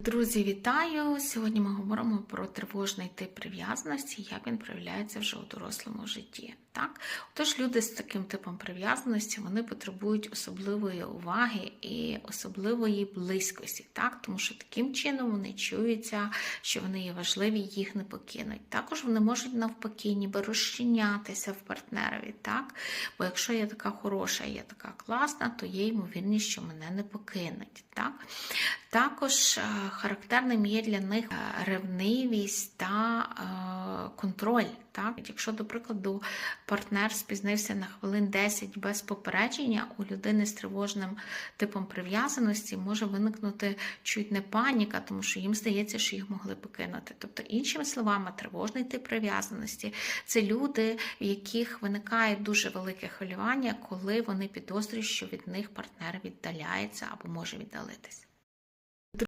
Друзі, вітаю! Сьогодні ми говоримо про тривожний тип прив'язаності, як він проявляється вже у дорослому житті. Так? Отож, люди з таким типом прив'язаності вони потребують особливої уваги і особливої близькості, так? тому що таким чином вони чуються, що вони є важливі, їх не покинуть. Також вони можуть навпаки ніби розчинятися в партнерові. Так? Бо якщо я така хороша, я така класна, то є ймовірність, що мене не покинуть. Так? Також е, характерним є для них е, ревнивість та е, контроль. Так? Якщо, до прикладу, партнер спізнився на хвилин 10 без попередження, у людини з тривожним типом прив'язаності може виникнути чуть не паніка, тому що їм здається, що їх могли покинути. Тобто, іншими словами, тривожний тип прив'язаності це люди, в яких виникає дуже велике хвилювання, коли вони підозрюють, що від них партнер віддаляється або може віддалитися.